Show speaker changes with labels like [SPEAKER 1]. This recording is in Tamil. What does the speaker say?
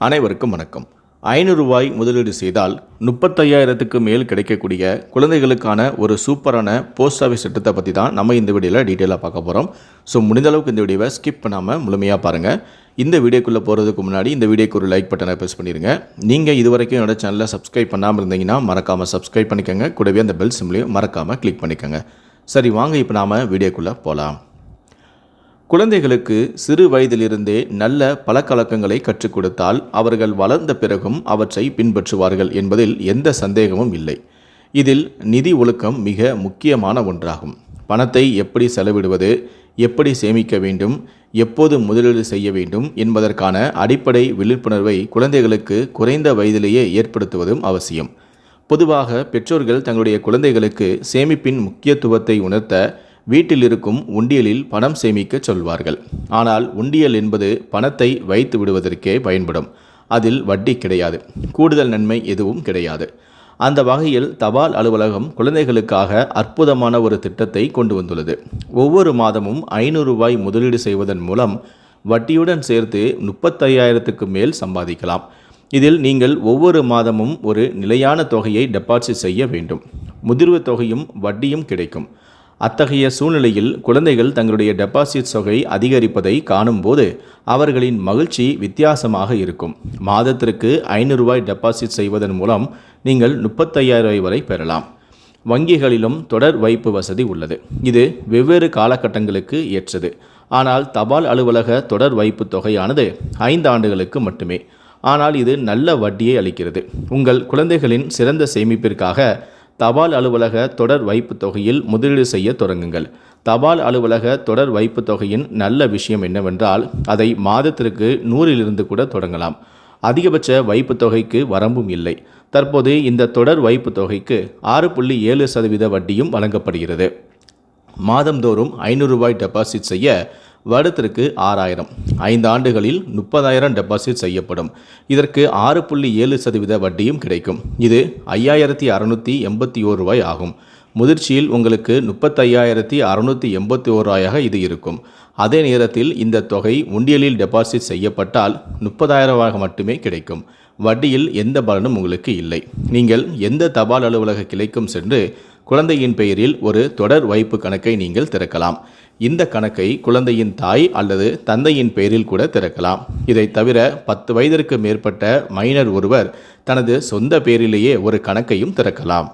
[SPEAKER 1] அனைவருக்கும் வணக்கம். ஐநூறு ரூபாய் முதலீடு செய்தால் முப்பத்தையாயிரத்துக்கு மேல் கிடைக்கக்கூடிய குழந்தைகளுக்கான ஒரு சூப்பரான போஸ்ட் ஆஃபீஸ் திட்டத்தை பற்றி தான் நம்ம இந்த வீடியோவில் டீட்டெயிலாக பார்க்க போகிறோம் ஸோ முடிந்தளவுக்கு இந்த வீடியோவை ஸ்கிப் பண்ணாமல் முழுமையாக பாருங்கள் இந்த வீடியோக்குள்ளே போகிறதுக்கு முன்னாடி இந்த வீடியோக்கு ஒரு லைக் பட்டனை ப்ரெஸ் பண்ணிடுங்க நீங்கள் இது வரைக்கும் என்னோட சேனலை சப்ஸ்கிரைப் பண்ணாமல் இருந்தீங்கன்னா மறக்காமல் சப்ஸ்கிரைப் பண்ணிக்கோங்க. கூடவே அந்த பெல் சிம்லையும் மறக்காமல் கிளிக் பண்ணிக்கோங்க. சரி வாங்க இப்போ நாம் வீடியோக்குள்ளே போகலாம் குழந்தைகளுக்கு சிறு வயதிலிருந்தே நல்ல பழக்கவழக்கங்களை கற்றுக் கொடுத்தால் அவர்கள் வளர்ந்த பிறகும் அவற்றை பின்பற்றுவார்கள் என்பதில் எந்த சந்தேகமும் இல்லை. இதில் நிதி ஒழுக்கம் மிக முக்கியமான ஒன்றாகும். பணத்தை எப்படி செலவிடுவது எப்படி சேமிக்க வேண்டும் எப்போது முதலீடு செய்ய வேண்டும் என்பதற்கான அடிப்படை விழிப்புணர்வை குழந்தைகளுக்கு குறைந்த வயதிலேயே ஏற்படுத்துவதும் அவசியம். பொதுவாக பெற்றோர்கள் தங்களுடைய குழந்தைகளுக்கு சேமிப்பின் முக்கியத்துவத்தை உணர்த்த வீட்டில் இருக்கும் உண்டியலில் பணம் சேமிக்க சொல்வார்கள். ஆனால் உண்டியல் என்பது பணத்தை வைத்து விடுவதற்கே பயன்படும். அதில் வட்டி கிடையாது. கூடுதல் நன்மை எதுவும் கிடையாது. அந்த வகையில் தபால் அலுவலகம் குழந்தைகளுக்காக அற்புதமான ஒரு திட்டத்தை கொண்டு வந்துள்ளது. ஒவ்வொரு மாதமும் ஐநூறு ரூபாய் முதலீடு செய்வதன் மூலம் வட்டியுடன் சேர்த்து முப்பத்தையாயிரத்துக்கு மேல் சம்பாதிக்கலாம். இதில் நீங்கள் ஒவ்வொரு மாதமும் ஒரு நிலையான தொகையை டெபாசிட் செய்ய வேண்டும். முதிர்வு தொகையும் வட்டியும் கிடைக்கும். அத்தகைய சூழ்நிலையில் குழந்தைகள் தங்களுடைய டெபாசிட் தொகை அதிகரிப்பதை காணும்போது அவர்களின் மகிழ்ச்சி வித்தியாசமாக இருக்கும். மாதத்திற்கு ஐநூறு ரூபாய் டெபாசிட் செய்வதன் மூலம் நீங்கள் முப்பத்தையாயிரம் ரூபாய் வரை பெறலாம். வங்கிகளிலும் தொடர் வைப்பு வசதி உள்ளது. இது வெவ்வேறு காலகட்டங்களுக்கு ஏற்றது. ஆனால் தபால் அலுவலக தொடர் வைப்பு தொகையானது ஐந்து ஆண்டுகளுக்கு மட்டுமே. ஆனால் இது நல்ல வட்டியை அளிக்கிறது. உங்கள் குழந்தைகளின் சிறந்த சேமிப்பிற்காக தபால் அலுவலக தொடர் வைப்பு தொகையில் முதலீடு செய்ய தொடங்குங்கள். தபால் அலுவலக தொடர் வைப்பு தொகையின் நல்ல விஷயம் என்னவென்றால் அதை மாதத்திற்கு நூறிலிருந்து கூட தொடங்கலாம். அதிகபட்ச வைப்பு தொகைக்கு வரம்பும் இல்லை. தற்போது இந்த தொடர் வைப்பு தொகைக்கு ஆறு புள்ளி ஏழு சதவீத வட்டியும் வழங்கப்படுகிறது. மாதந்தோறும் ஐநூறுரூபாய் டெபாசிட் செய்ய வருடத்திற்கு ஆறாயிரம். ஐந்து ஆண்டுகளில் முப்பதாயிரம் டெபாசிட் செய்யப்படும். இதற்கு ஆறு புள்ளி ஏழு சதவீத வட்டியும் கிடைக்கும். இது ஐயாயிரத்தி அறநூற்றி எண்பத்தி ஓரு ரூபாய் ஆகும். முதிர்ச்சியில் உங்களுக்கு முப்பத்தையாயிரத்தி அறுநூற்றி எண்பத்தி ஓராயாக இது இருக்கும். அதே நேரத்தில் இந்த தொகை உண்டியலில் டெபாசிட் செய்யப்பட்டால் முப்பதாயிரமாக மட்டுமே கிடைக்கும். வட்டியில் எந்த பலனும் உங்களுக்கு இல்லை. நீங்கள் எந்த தபால் அலுவலக கிளைக்கும் சென்று குழந்தையின் பெயரில் ஒரு தொடர் வைப்பு கணக்கை நீங்கள் திறக்கலாம். இந்த கணக்கை குழந்தையின் தாய் அல்லது தந்தையின் பெயரில் கூட திறக்கலாம். இதை தவிர பத்து வயதிற்கு மேற்பட்ட மைனர் ஒருவர் தனது சொந்த பெயரிலேயே ஒரு கணக்கையும் திறக்கலாம்.